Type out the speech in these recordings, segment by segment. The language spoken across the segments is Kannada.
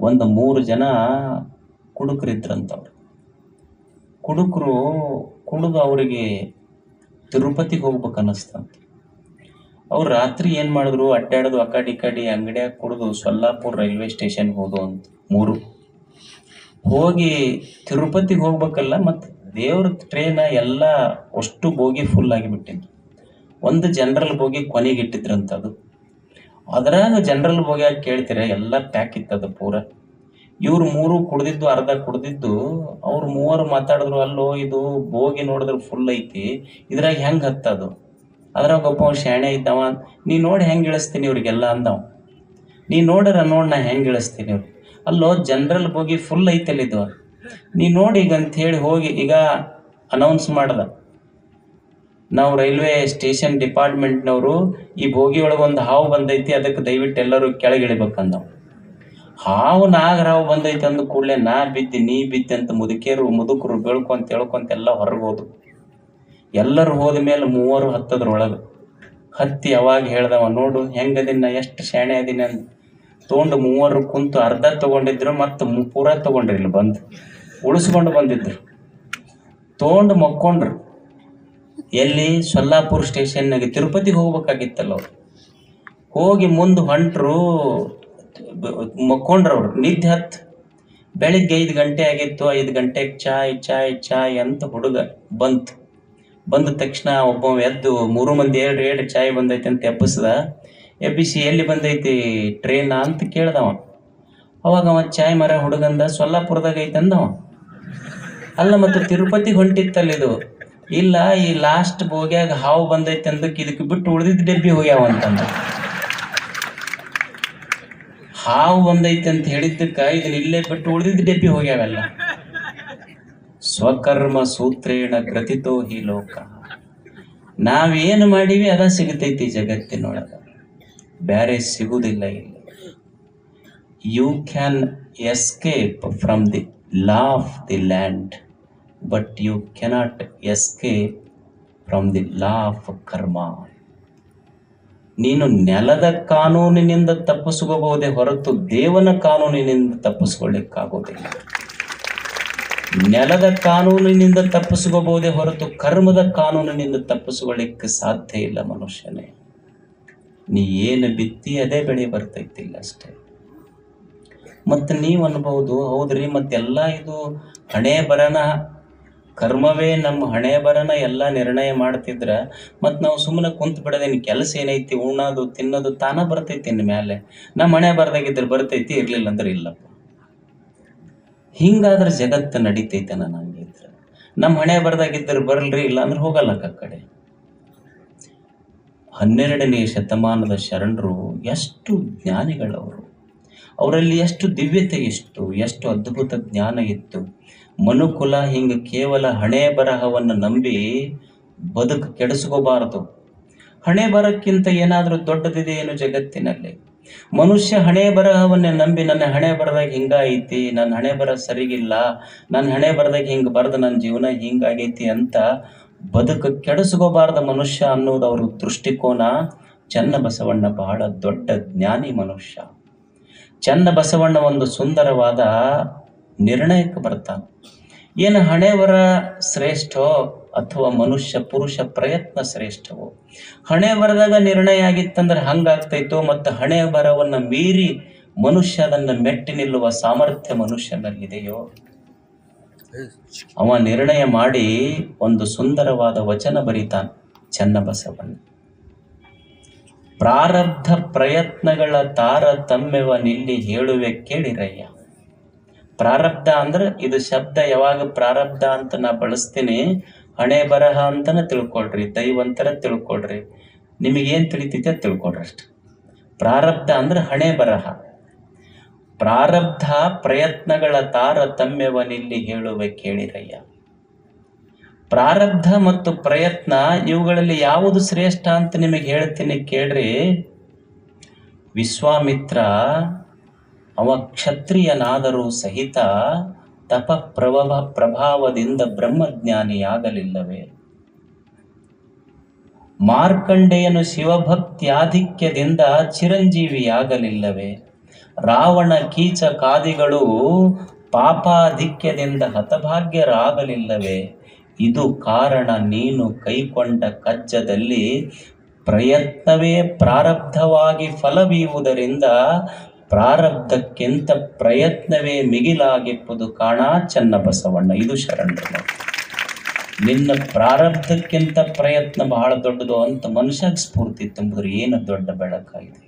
ಒಂದು ಮೂರು ಜನ ಕುಡುಕರಿದ್ರಂತವ್ರು ಕುಡುಕರು ಕುಡಿದು ಅವರಿಗೆ ತಿರುಪತಿಗೆ ಹೋಗ್ಬೇಕು ಅನ್ನಿಸ್ತಂತ. ಅವ್ರು ರಾತ್ರಿ ಏನು ಮಾಡಿದ್ರು? ಅಡ್ಡಾಡೋದು ಆ ಕಡೆ ಅಂಗಡಿಯಾಗ ಕುಡಿದು ಸೊಲ್ಲಾಪುರ ರೈಲ್ವೆ ಸ್ಟೇಷನ್ಗೆ ಹೋದು ಅಂತ ಮೂರು. ಹೋಗಿ ತಿರುಪತಿಗೆ ಹೋಗ್ಬೇಕಲ್ಲ ಮತ್ತು ದೇವ್ರ ಟ್ರೈನ ಎಲ್ಲ ಅಷ್ಟು ಬೋಗಿ ಫುಲ್ ಆಗಿಬಿಟ್ಟಿದ್ದು ಒಂದು ಜನರಲ್ ಬೋಗಿ ಕೊನೆಗೆ ಇಟ್ಟಿದ್ರಂತ ಅದು ಅದ್ರಾಗ ಜನರಲ್ ಬೋಗಿಯಾಗ ಕೇಳ್ತೀರ? ಎಲ್ಲ ಪ್ಯಾಕ್ ಅದು ಪೂರ. ಇವ್ರು ಮೂರು ಕುಡ್ದಿದ್ದು, ಅರ್ಧ ಕುಡ್ದಿದ್ದು, ಅವ್ರು ಮೂವರು ಮಾತಾಡಿದ್ರು, ಅಲ್ಲೋ, ಇದು ಬೋಗಿ ನೋಡಿದ್ರೆ ಫುಲ್ ಐತಿ. ಇದ್ರಾಗ ಹೆಂಗ್ ಹತ್ತದು? ಅದ್ರಾಗ ಒಬ್ಬ ಶಾಣೆ ಇದ್ದವ. ನೀ ನೋಡಿ ಹೆಂಗೆ ಇಳಿಸ್ತೀನಿ ಇವ್ರಿಗೆಲ್ಲ ಅಂದವ. ನೀ ನೋಡ್ರ ನೋಡ್ ನಾ ಹೆಂಗೆ ಇಳಿಸ್ತೀನಿ ಇವ್ರು. ಅಲ್ಲೋ ಜನರಲ್ ಬೋಗಿ ಫುಲ್ ಐತಲ್ಲಿದ್ದು ನೀ ನೋಡಿ ಈಗ ಅಂತ ಹೇಳಿ ಹೋಗಿ ಈಗ ಅನೌನ್ಸ್ ಮಾಡ್ದ. ನಾವು ರೈಲ್ವೆ ಸ್ಟೇಷನ್ ಡಿಪಾರ್ಟ್ಮೆಂಟ್ನವರು ಈ ಬೋಗಿ ಒಳಗ ಒಂದು ಹಾವು ಬಂದೈತಿ, ಅದಕ್ಕೆ ದಯವಿಟ್ಟು ಎಲ್ಲರೂ ಕೆಳಗಿಳಿಬೇಕಂದವು. ಹಾವು ನಾಗರಾವು ಬಂದೈತಿ ಅಂದ ಕೂಡಲೇ ನಾ ಬಿದ್ದಿ, ನೀ ಬಿದ್ದಿ ಅಂತ ಮುದುಕಿಯರು ಮುದುಕರು ಬೆಳ್ಕೊಂತ ಹೇಳ್ಕೊಂತ ಎಲ್ಲ ಹೊರಗೆ ಹೋದ್ರು. ಎಲ್ಲರೂ ಹೋದ ಮೇಲೆ ಮೂವರು ಹತ್ತದ್ರೊಳಗೆ ಹತ್ತಿ ಅವಾಗ ಹೇಳ್ದವ, ನೋಡು ಹೆಂಗದಿನ ಎಷ್ಟು ಶಾಣೆ ಅದಿನ ಅಂತ ತೊಗೊಂಡು ಮೂವರು ಕುಂತು ಅರ್ಧ ತಗೊಂಡಿದ್ರು ಮತ್ತು ಪೂರ ತಗೊಂಡ್ರಿ ಇಲ್ಲಿ ಬಂದು. ಉಳಿಸ್ಕೊಂಡು ಬಂದಿದ್ರು. ತೊಗೊಂಡು ಮಕ್ಕೊಂಡ್ರು. ಎಲ್ಲಿ ಸೊಲ್ಲಾಪುರ ಸ್ಟೇಷನ್ನಾಗೆ ತಿರುಪತಿಗೆ ಹೋಗ್ಬೇಕಾಗಿತ್ತಲ್ಲ. ಅವ್ರು ಹೋಗಿ ಮುಂದೆ ಹೊಂಟರು ಮಕ್ಕೊಂಡ್ರು ಅವರು ನಿದ್ದೆ ಹತ್ತು. ಬೆಳಿಗ್ಗೆ ಐದು ಗಂಟೆ ಆಗಿತ್ತು, ಐದು ಗಂಟೆಗೆ ಚಾಯ್ ಚಾಯ್ ಚಾಯ್ ಅಂತ ಹುಡುಗ ಬಂತು. ಬಂದ ತಕ್ಷಣ ಒಬ್ಬ ಎದ್ದು ಮೂರು ಮಂದಿ ಎರಡು ಎರಡು ಚಾಯ್ ಬಂದೈತೆ ಅಂತ ಎಬ್ಬಿಸ್ದ. ಎಬ್ಬಿಸಿ, ಎಲ್ಲಿ ಬಂದೈತಿ ಟ್ರೈನ ಅಂತ ಕೇಳ್ದವ. ಅವಾಗ ಅವ ಚಾಯ್ ಮರ ಹುಡುಗಂದ, ಸೊಲ್ಲಾಪುರದಾಗ ಐತೆ ಅಂದವ ಅಲ್ಲ, ಮತ್ತು ತಿರುಪತಿಗೆ ಹೊಂಟಿತ್ತಲ್ಲ ಇದು. ಇಲ್ಲ, ಈ ಲಾಸ್ಟ್ ಬೋಗ್ಯಾಗ ಹಾವು ಬಂದೈತೆ ಅಂದಕ್ಕೆ ಇದಕ್ಕೆ ಬಿಟ್ಟು ಉಳಿದಿದ್ದ ಡಬ್ಬಿ ಹೋಗ್ಯಾವ ಅಂತಂದ ಹಾವು ಬಂದೈತೆ ಅಂತ ಹೇಳಿದ್ದಕ್ಕೆ ಇದನ್ನ ಇಲ್ಲೇ ಬಿಟ್ಟು ಉಳಿದಿದ್ದ ಡಬ್ಬಿ ಹೋಗ್ಯಾವೆಲ್ಲ. ಸ್ವಕರ್ಮ ಸೂತ್ರೇಣ ಕೃತಿತೋ ಹಿ ಲೋಕ. ನಾವೇನು ಮಾಡೀವಿ ಅದ ಸಿಗತೈತಿ ಜಗತ್ತಿನೊಳಗ. ಬ್ಯಾರೆ ಸಿಗುವುದಿಲ್ಲ ಇಲ್ಲಿ. You can escape from the law of the land but you cannot escape from the law of karma ನೀನು ನೆಲದ ಕಾನೂನಿನಿಂದ ತಪ್ಪಿಸ್ಕೋಬಹುದೇ ಹೊರತು ದೇವನ ಕಾನೂನಿನಿಂದ ತಪ್ಪಿಸ್ಕೊಳ್ಳಿಕ್ಕಾಗೋದಿಲ್ಲ ನೆಲದ ಕಾನೂನಿನಿಂದ ತಪ್ಪಿಸ್ಕೋಬಹುದೇ ಹೊರತು ಕರ್ಮದ ಕಾನೂನಿನಿಂದ ತಪ್ಪಿಸ್ಕೊಳ್ಳಿಕ್ಕೆ ಸಾಧ್ಯ ಇಲ್ಲ ಮನುಷ್ಯನೇ. ನೀ ಏನು ಬಿತ್ತಿ ಅದೇ ಬೆಳೆ ಬರ್ತೈತಿಲ್ಲ ಅಷ್ಟೇ. ಮತ್ತು ನೀವು ಅನ್ಬಹುದು, ಹೌದ್ರಿ ಮತ್ತೆಲ್ಲ ಇದು ಹಣೆ ಬರನ ಕರ್ಮವೇ ನಮ್ಮ ಹಣೆ ಬರನ ಎಲ್ಲ ನಿರ್ಣಯ ಮಾಡ್ತಿದ್ರ ಮತ್ತು ನಾವು ಸುಮ್ಮನೆ ಕುಂತ ಬಿಡದೇನು ಕೆಲಸ ಏನೈತಿ, ಉಣ್ಣೋದು, ತಿನ್ನೋದು ತಾನ ಬರ್ತೈತಿ ಇನ್ನು ಮೇಲೆ ನಮ್ಮ ಹಣೆ ಬರ್ದಾಗಿದ್ರೆ ಬರ್ತೈತಿ, ಇರಲಿಲ್ಲ ಅಂದ್ರೆ ಇಲ್ಲಪ್ಪ. ಹಿಂಗಾದ್ರೆ ಜಗತ್ತು ನಡೀತೈತೆ ನನಗಿದ್ರೆ ನಮ್ಮ ಹಣೆ ಬರ್ದಾಗಿದ್ದರೆ ಬರಲ್ರಿ ಇಲ್ಲ ಅಂದ್ರೆ ಹೋಗಲ್ಲ ಆ ಕಡೆ. ಹನ್ನೆರಡನೇ ಶತಮಾನದ ಶರಣರು ಎಷ್ಟು ಜ್ಞಾನಿಗಳವರು. ಅವರಲ್ಲಿ ಎಷ್ಟು ದಿವ್ಯತೆ ಇಷ್ಟು ಎಷ್ಟು ಅದ್ಭುತ ಜ್ಞಾನ ಇತ್ತು. ಮನುಕುಲ ಹಿಂಗೆ ಕೇವಲ ಹಣೆ ಬರಹವನ್ನು ನಂಬಿ ಬದುಕು ಕೆಡಿಸ್ಕೋಬಾರದು. ಹಣೆ ಬರಕ್ಕಿಂತ ಏನಾದರೂ ದೊಡ್ಡದಿದೆ ಏನು ಜಗತ್ತಿನಲ್ಲಿ? ಮನುಷ್ಯ ಹಣೆ ಬರಹವನ್ನೇ ನಂಬಿ ನನ್ನ ಹಣೆ ಬರದಾಗ ಹಿಂಗಾಗೈತಿ ನನ್ನ ಹಣೆ ಬರ ಸರಿಗಿಲ್ಲ, ನನ್ನ ಹಣೆ ಬರದಾಗ ಹಿಂಗೆ ಬರ್ದು ನನ್ನ ಜೀವನ ಹಿಂಗಾಗೈತಿ ಅಂತ ಬದುಕು ಕೆಡಿಸ್ಕೋಬಾರ್ದ ಮನುಷ್ಯ ಅನ್ನೋದು ಅವ್ರ ದೃಷ್ಟಿಕೋನ. ಚನ್ನಬಸವಣ್ಣ ಬಹಳ ದೊಡ್ಡ ಜ್ಞಾನಿ ಮನುಷ್ಯ. ಚನ್ನ ಬಸವಣ್ಣ ಒಂದು ಸುಂದರವಾದ ನಿರ್ಣಯಕ್ಕೆ ಬರ್ತಾನೆ ಏನು ಹಣೆವರ ಶ್ರೇಷ್ಠೋ ಅಥವಾ ಮನುಷ್ಯ ಪುರುಷ ಪ್ರಯತ್ನ ಶ್ರೇಷ್ಠವೋ. ಹಣೆ ಬರದಾಗ ನಿರ್ಣಯ ಆಗಿತ್ತಂದ್ರೆ ಹಂಗಾಗ್ತೈತೋ ಮತ್ತು ಹಣೆ ಬರವನ್ನು ಮೀರಿ ಮನುಷ್ಯ ಅದನ್ನು ಮೆಟ್ಟಿ ನಿಲ್ಲುವ ಸಾಮರ್ಥ್ಯ ಮನುಷ್ಯನಲ್ಲಿದೆಯೋ. ಅವ ನಿರ್ಣಯ ಮಾಡಿ ಒಂದು ಸುಂದರವಾದ ವಚನ ಬರೀತಾನೆ ಚನ್ನಬಸವಣ್ಣ. ಪ್ರಾರಬ್ಧ ಪ್ರಯತ್ನಗಳ ತಾರತಮ್ಯವ ನಿಲ್ಲಿ ಹೇಳುವೆ ಕೇಳಿರಯ್ಯ. ಪ್ರಾರಬ್ಧ ಅಂದ್ರೆ ಇದು ಶಬ್ದ ಯಾವಾಗ ಪ್ರಾರಬ್ಧ ಅಂತ ನಾ ಬಳಸ್ತೀನಿ, ಹಣೆ ಬರಹ ಅಂತನ ತಿಳ್ಕೊಳ್ರಿ, ದೈವಂತರ ತಿಳ್ಕೊಳ್ರಿ. ನಿಮಗೇನು ತಿಳಿತೈತೆ ತಿಳ್ಕೊಳ್ರಿ ಅಷ್ಟೆ. ಪ್ರಾರಬ್ಧ ಅಂದ್ರೆ ಹಣೆ ಬರಹ. ಪ್ರಾರಬ್ಧ ಪ್ರಯತ್ನಗಳ ತಾರತಮ್ಯವನಿಲ್ಲಿ ಹೇಳುವೆ ಕೇಳಿರಯ್ಯ. ಪ್ರಾರಬ್ಧ ಮತ್ತು ಪ್ರಯತ್ನ ಇವುಗಳಲ್ಲಿ ಯಾವುದು ಶ್ರೇಷ್ಠ ಅಂತ ನಿಮಗೆ ಹೇಳ್ತೀನಿ ಕೇಳ್ರಿ. ವಿಶ್ವಾಮಿತ್ರ ಅವ ಕ್ಷತ್ರಿಯನಾದರೂ ಸಹಿತ ತಪ ಪ್ರಭವ ಪ್ರಭಾವದಿಂದ ಬ್ರಹ್ಮಜ್ಞಾನಿಯಾಗಲಿಲ್ಲವೇ? ಮಾರ್ಕಂಡೇಯನು ಶಿವಭಕ್ತ್ಯಾಧಿಕ್ಯದಿಂದ ಚಿರಂಜೀವಿಯಾಗಲಿಲ್ಲವೇ? ರಾವಣ ಕೀಚ ಕಾದಿಗಳು ಪಾಪಾಧಿಕ್ಯದಿಂದ ಹತಭಾಗ್ಯರಾಗಲಿಲ್ಲವೇ? ಇದು ಕಾರಣ ನೀನು ಕೈಕೊಂಡ ಕಜ್ಜದಲ್ಲಿ ಪ್ರಯತ್ನವೇ ಪ್ರಾರಬ್ಧವಾಗಿ ಫಲವೀಯುವುದರಿಂದ ಪ್ರಾರಬ್ಧಕ್ಕಿಂತ ಪ್ರಯತ್ನವೇ ಮಿಗಿಲಾಗಿಪ್ಪುದು ಕಾಣ ಚನ್ನಬಸವಣ್ಣ. ಇದು ಶರಣರ. ನಿನ್ನ ಪ್ರಾರಬ್ಧಕ್ಕಿಂತ ಪ್ರಯತ್ನ ಬಹಳ ದೊಡ್ಡದು ಅಂತ ಮನುಷ್ಯಾಗ ಸ್ಫೂರ್ತಿ ತುಂಬಿದ್ರೆ ಏನು ದೊಡ್ಡ ಬೆಳಕಾಗಿದೆ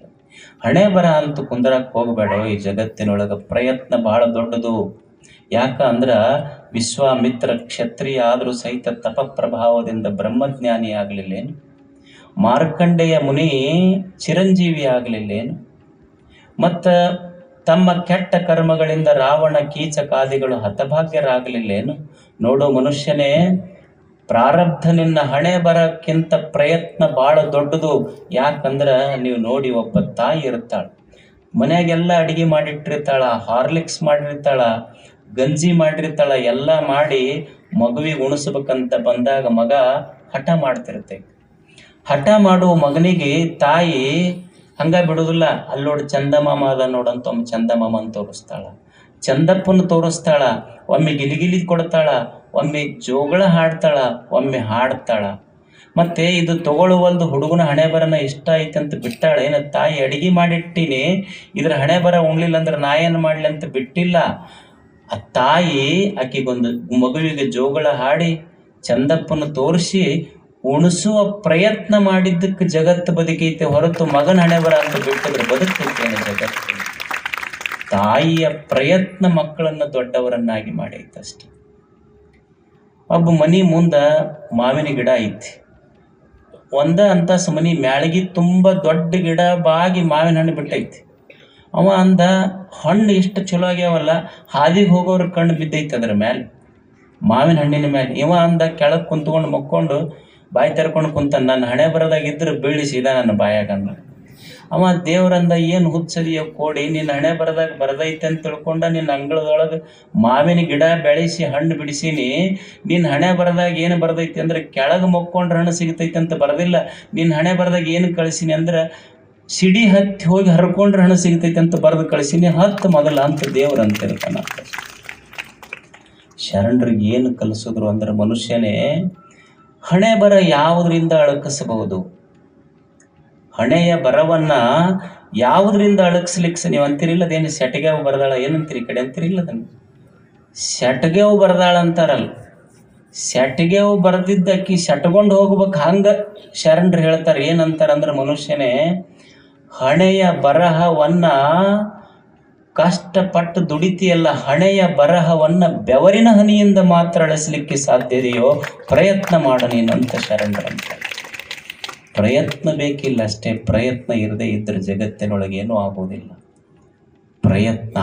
ಹಣೆ ಬರ ಅಂತ ಕುಂದ್ರಕ್ಕೆ ಹೋಗಬೇಡ, ಈ ಜಗತ್ತಿನೊಳಗೆ ಪ್ರಯತ್ನ ಬಹಳ ದೊಡ್ಡದು. ಯಾಕ ಅಂದ್ರ ವಿಶ್ವಾಮಿತ್ರ ಕ್ಷತ್ರಿಯ ಆದರೂ ಸಹಿತ ತಪ ಪ್ರಭಾವದಿಂದ ಬ್ರಹ್ಮಜ್ಞಾನಿ ಆಗಲಿಲ್ಲೇನು ಮಾರ್ಕಂಡೆಯ ಮುನಿ ಚಿರಂಜೀವಿ ಆಗಲಿಲ್ಲೇನು ಮತ್ತು ತಮ್ಮ ಕೆಟ್ಟ ಕರ್ಮಗಳಿಂದ ರಾವಣ ಕೀಚಕಾದಿಗಳು ಹತಭಾಗ್ಯರಾಗಲಿಲ್ಲೇನು? ನೋಡು ಮನುಷ್ಯನೇ, ಪ್ರಾರಬ್ಧ ನಿನ್ನ ಹಣೆ ಬರಕ್ಕಿಂತ ಪ್ರಯತ್ನ ಭಾಳ ದೊಡ್ಡದು. ಯಾಕಂದ್ರೆ ನೀವು ನೋಡಿ ಒಬ್ಬ ತಾಯಿ ಇರ್ತಾಳೆ. ಮನೆಯಾಗೆಲ್ಲ ಅಡಿಗೆ ಮಾಡಿಟ್ಟಿರ್ತಾಳ, ಹಾರ್ಲಿಕ್ಸ್ ಮಾಡಿರ್ತಾಳ, ಗಂಜಿ ಮಾಡಿರ್ತಾಳ, ಎಲ್ಲ ಮಾಡಿ ಮಗುವಿಗೆ ಉಣಿಸ್ಬೇಕಂತ ಬಂದಾಗ ಮಗ ಹಠ ಮಾಡ್ತಿರ್ತೈತಿ. ಹಠ ಮಾಡುವ ಮಗನಿಗೆ ತಾಯಿ ಹಂಗ ಬಿಡುದಿಲ್ಲ. ಅಲ್ಲೋಡು ಚಂದಮಾಮ ಅದ ನೋಡಂತ ಒಮ್ಮೆ ಚಂದಮಾಮನ್ ತೋರಿಸ್ತಾಳ. ಚಂದಪ್ಪನ ತೋರಿಸ್ತಾಳ. ಒಮ್ಮೆ ಗಿಲಿಗಿಲಿ ಕೊಡ್ತಾಳ. ಒಮ್ಮೆ ಜೋಗಳ ಹಾಡ್ತಾಳ. ಒಮ್ಮೆ ಹಾಡ್ತಾಳ. ಮತ್ತೆ ಇದು ತಗೊಳ್ಳುವಲ್ದು ಹುಡುಗನ ಹಣೆ ಬರನ ಇಷ್ಟ ಐತೆ ಅಂತ ಬಿಟ್ಟಾಳ. ಏನ ತಾಯಿ ಅಡಿಗೆ ಮಾಡಿಟ್ಟಿನಿ. ಇದ್ರ ಹಣೆ ಬರ ಉಣ್ಲಿಲ್ಲ ಅಂದ್ರೆ ನಾ ಏನು ಮಾಡ್ಲಿ ಅಂತ ಬಿಟ್ಟಿಲ್ಲ. ಆ ತಾಯಿ ಆಕಿಗೊಂದು ಮಗುವಿಗೆ ಜೋಗಳ ಹಾಡಿ ಚಂದಪ್ಪನ ತೋರಿಸಿ ಉಣಿಸುವ ಪ್ರಯತ್ನ ಮಾಡಿದ್ದಕ್ಕೆ ಜಗತ್ತು ಬದುಕೈತೆ ಹೊರತು ಮಗನ ಹಣೆ ಬರ ಅಂತ ಬಿಟ್ಟಿದ್ರೆ ಬದುಕೈತೇನೆ ಜಗತ್ತು. ತಾಯಿಯ ಪ್ರಯತ್ನ ಮಕ್ಕಳನ್ನು ದೊಡ್ಡವರನ್ನಾಗಿ ಮಾಡೈತೆ ಅಷ್ಟೆ ಒಬ್ಬ ಮನಿ ಮುಂದ ಮಾವಿನ ಗಿಡ ಐತಿ. ಒಂದ ಅಂತ ಮನಿ ಮ್ಯಾಳಗಿ ತುಂಬ ದೊಡ್ಡ ಗಿಡ ಬಾಗಿ ಮಾವಿನ ಹಣ್ಣು ಬಿಟ್ಟೈತಿ. ಅವ ಅಂದ, ಹಣ್ಣು ಎಷ್ಟು ಚಲೋ ಆಗ್ಯಾವಲ್ಲ, ಹಾದಿಗೆ ಹೋಗೋರ ಕಣ್ಣು ಬಿದ್ದೈತೆ ಅದ್ರ ಮ್ಯಾಲೆ. ಮಾವಿನ ಹಣ್ಣಿನ ಮ್ಯಾಲೆ. ಇವ ಅಂದ, ಕೆಳಗೆ ಕುಂತ್ಕೊಂಡು ಮಕ್ಕೊಂಡು ಬಾಯಿ ತೆರ್ಕೊಂಡು ಕುಂತ ನನ್ನ ಹಣೆ ಬರದಾಗಿದ್ರೆ ಬೀಳಿ ಸೀದಾ ನನ್ನ ಬಾಯಾಗ ಅಂದ. ಅವ ದೇವ್ರಂದ ಏನು ಹುಚ್ಚದಿಯೋ ಕೋಡಿ, ನಿನ್ನ ಹಣೆ ಬರದಾಗ ಬರದೈತೆ ಅಂತ ತಿಳ್ಕೊಂಡ ನಿನ್ನ ಅಂಗಳದೊಳಗೆ ಮಾವಿನ ಗಿಡ ಬೆಳೆಸಿ ಹಣ್ಣು ಬಿಡಿಸೀನಿ. ನಿನ್ನ ಹಣೆ ಬರದಾಗ ಏನು ಬರದೈತಿ ಅಂದ್ರೆ ಕೆಳಗೆ ಮಕ್ಕೊಂಡ್ರೆ ಹಣ್ಣು ಸಿಗತೈತೆ ಅಂತ ಬರದಿಲ್ಲ. ನಿನ್ನ ಹಣೆ ಬರದಾಗ ಏನು ಕಳಿಸೀನಿ ಅಂದ್ರೆ ಸಿಡಿ ಹತ್ತಿ ಹೋಗಿ ಹರ್ಕೊಂಡ್ರೆ ಹಣ್ಣು ಸಿಗ್ತೈತೆ ಅಂತ ಬರೆದು ಕಳಿಸೀನಿ. ಹತ್ತು ಮೊದಲ ಅಂತ ದೇವ್ರು ಅಂತಿರ್ತಾನ ಶರಣರಿಗೆ ಏನು ಕಲಿಸಿದ್ರು ಅಂದ್ರೆ ಮನುಷ್ಯನೇ ಹಣೆ ಬರ ಯಾವುದರಿಂದ ಅಳಕಿಸಬಹುದು? ಹಣೆಯ ಬರವನ್ನ ಯಾವುದರಿಂದ ಅಳಗಿಸ್ಲಿಕ್ಕೆ ನೀವು ಅಂತೀರಿಲ್ಲ ಅದೇನು ಸೆಟಗೆವು ಬರದಾಳ ಏನಂತೀರಿ ಕಡೆ ಅಂತೀರಿಲ್ಲ ಅದನ್ನು? ಸೆಟಗೆವು ಬರದಾಳ ಅಂತಾರಲ್ಲ. ಸೆಟಗೆವು ಬರೆದಿದ್ದಕ್ಕಿ ಸೆಟ್ಕೊಂಡು ಹೋಗ್ಬೇಕು ಹಂಗ ಶರಣರು ಹೇಳ್ತಾರೆ. ಏನಂತಾರೆ ಅಂದ್ರೆ ಮನುಷ್ಯನೇ, ಹಣೆಯ ಬರಹವನ್ನ ಕಷ್ಟಪಟ್ಟು ದುಡಿತಿಯಲ್ಲ ಹಣೆಯ ಬರಹವನ್ನ ಬೆವರಿನ ಹನಿಯಿಂದ ಮಾತ್ರ ಅಳಿಸ್ಲಿಕ್ಕೆ ಸಾಧ್ಯದೆಯೋ ಪ್ರಯತ್ನ ಮಾಡ ನೀನಂತ ಶರಣರಂತ ಪ್ರಯತ್ನ ಬೇಕಿಲ್ಲ ಅಷ್ಟೇ, ಪ್ರಯತ್ನ ಇರದೇ ಇದ್ರೆ ಜಗತ್ತಿನೊಳಗೇನೂ ಆಗೋದಿಲ್ಲ ಪ್ರಯತ್ನ.